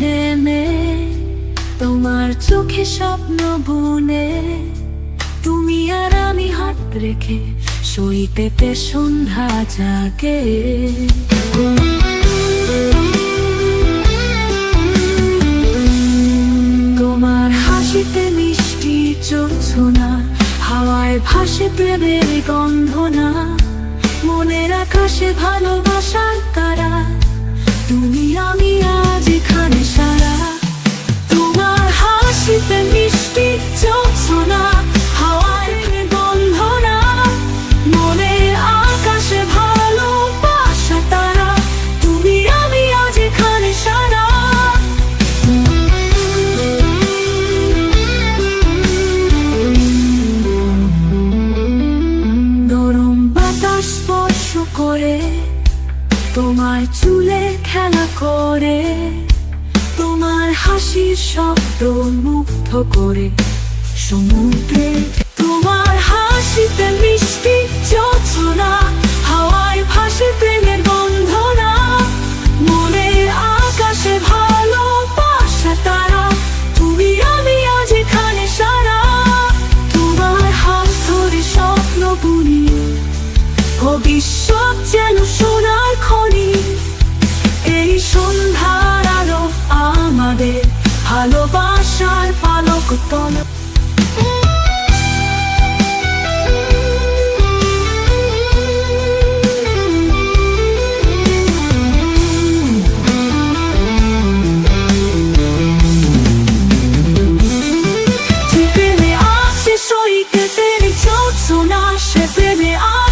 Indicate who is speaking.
Speaker 1: নেমে তোমার চোখে স্বপ্ন বুনে, তুমি আর আমি হাত রেখে সইতেতে সন্ধ্যা জাগে। তোমার হাসিতে মিষ্টি চোখনা হাওয়ায় ভাসে প্রেমের গন্ধনা, মনের আকাশে ভালোবাসার তারা, তুমি আমি এখানে সারা, তোমার হাসিতে মিষ্টি চোখনা হাওয়ায় গন্ধনা মনের আকাশে ভালোবাসা তারা, তুমি, আমি আজ সারা। নরম বাতাস স্পর্শ করে তোমার চুলে খেলা করে তোমার হাসির শব্দ মুগ্ধ করে। সমুদ্রে তোমার হাসিতে মিষ্টি যোচনা বিশ্ব যেন সোনার খনি। এই সন্ধ্যার আলো আমাদের ভালোবাসার পালক তলা Ты мне, а